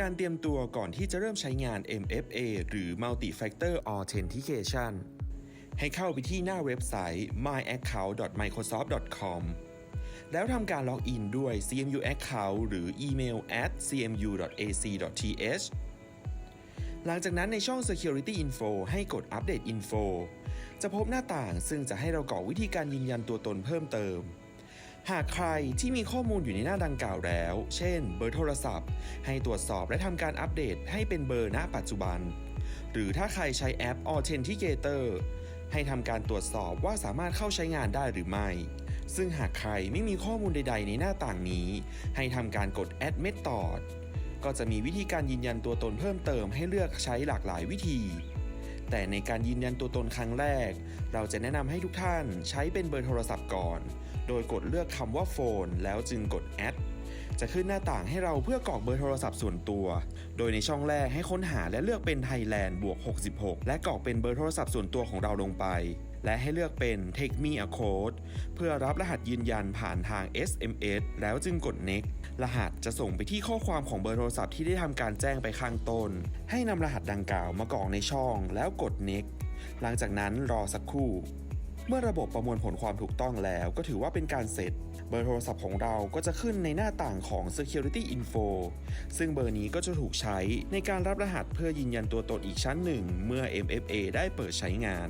การเตรียมตัวก่อนที่จะเริ่มใช้งาน MFA หรือ Multi Factor Authentication ให้เข้าไปที่หน้าเว็บไซต์ myaccount.microsoft.com แล้วทำการล็อกอินด้วย CMU Account หรืออีเมล at cmu.ac.th หลังจากนั้นในช่อง Security Info ให้กด Update Info จะพบหน้าต่างซึ่งจะให้เรากรอกวิธีการยืนยันตัวตนเพิ่มเติม หากใครที่มีข้อมูลอยู่ในหน้าดังกล่าวแล้ว เช่น เบอร์โทรศัพท์ ให้ตรวจสอบและทำการอัปเดตให้เป็นเบอร์ณปัจจุบัน หรือถ้าใครใช้แอป Authenticator ให้ทำการตรวจสอบว่าสามารถเข้าใช้งานได้หรือไม่ ซึ่งหากใครไม่มีข้อมูลใด ๆ ในหน้าต่างนี้ ให้ทำการกด Add Method ก็จะมีวิธีการยืนยันตัวตนเพิ่มเติมให้เลือกใช้หลากหลายวิธี แต่ในการยืนยันตัวตนครั้งแรก เราจะแนะนำให้ทุกท่านใช้เป็นเบอร์โทรศัพท์ก่อน โดยกดเลือกคำว่าโฟน แล้วจึงกดแอดจะขึ้นหน้าต่างให้เราเพื่อกรอกเบอร์โทรศัพท์ส่วนตัว โดยในช่องแรกให้ค้นหาและเลือกเป็นไทยแลนด์บวก 66 และกรอกเป็นเบอร์โทรศัพท์ส่วนตัวของเราลงไป และให้เลือกเป็น Take me a code เพื่อรับรหัสยืนยันผ่านทาง SMS แล้วจึงกด Next รหัสจะส่งไปที่ข้อความของเบอร์โทรศัพท์ที่ได้ทำการแจ้งไปข้างต้น ให้นำรหัสดังกล่าวมากรอกในช่องแล้วกด Next หลังจากนั้นรอสักครู่ เมื่อระบบประมวลผลความถูกต้องแล้วก็ถือว่าเป็นการเสร็จ เบอร์โทรศัพท์ของเราก็จะขึ้นในหน้าต่างของ Security Info ซึ่งเบอร์นี้ก็จะถูกใช้ในการรับรหัสเพื่อยืนยันตัวตนอีกชั้นหนึ่ง เมื่อ MFA ได้เปิดใช้งาน